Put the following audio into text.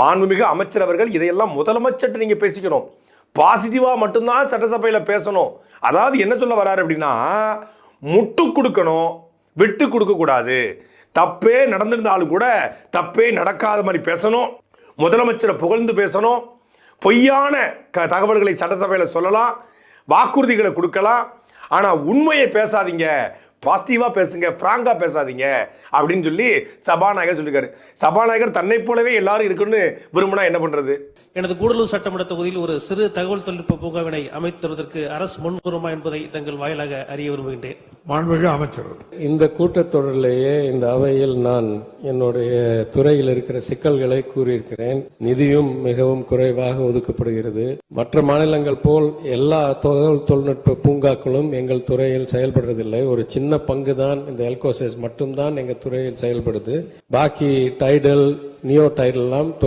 மாண்புமிகு அமைச்சர் அவர்கள் இதையெல்லாம் முதலமைச்சர்கிட்ட நீங்கள் பேசிக்கணும். பாசிட்டிவாக மட்டும்தான் சட்டசபையில் பேசணும். அதாவது என்ன சொல்ல வராரு அப்படின்னா முட்டு கொடுக்கணும் விட்டு கொடுக்கக்கூடாது தப்பே நடந்திருந்தாலும் கூட தப்பே நடக்காத மாதிரி பேசணும். முதலமைச்சரை புகழ்ந்து பேசணும். பொய்யான க தகவல்களை சட்டசபையில் சொல்லலாம். வாக்குறுதிகளை கொடுக்கலாம். ஆனால் உண்மையை பேசாதீங்க. பாசிட்டிவாக பேசுங்க ஃப்ராங்காக பேசாதீங்க அப்படின்னு சொல்லி சபாநாயகர் சொல்லியிருக்காரு சபாநாயகர் தன்னை போலவே எல்லாரும் இருக்குன்னு விரும்பினா என்ன பண்ணுறது எனது கூடலூர் சட்டமன்ற தொகுதியில் ஒரு சிறு தகவல் தொழில்நுட்ப பூங்காவினை அமைத்துவதற்கு அரசு முன்வருமா என்பதை தங்கள் வாயிலாக அறிய விரும்புகின்றேன். மாண்புமிகு அமைச்சர் இந்த கூட்டத்தொடரிலேயே இந்த அவையில் நான் என்னுடைய துறையில் இருக்கிற சிக்கல்களை கூறியிருக்கிறேன். நிதியும் மிகவும் குறைவாக ஒதுக்கப்படுகிறது. மற்ற மாநிலங்கள் போல் எல்லா தகவல் தொழில்நுட்ப பூங்காக்களும் எங்கள் துறையில் செயல்படுறதில்லை. ஒரு சின்ன பங்கு தான் இந்த எல்கோசஸ் மட்டும்தான் எங்கள் துறையில் செயல்படுது. பாக்கி டைடல் நியோ டைடல் எல்லாம்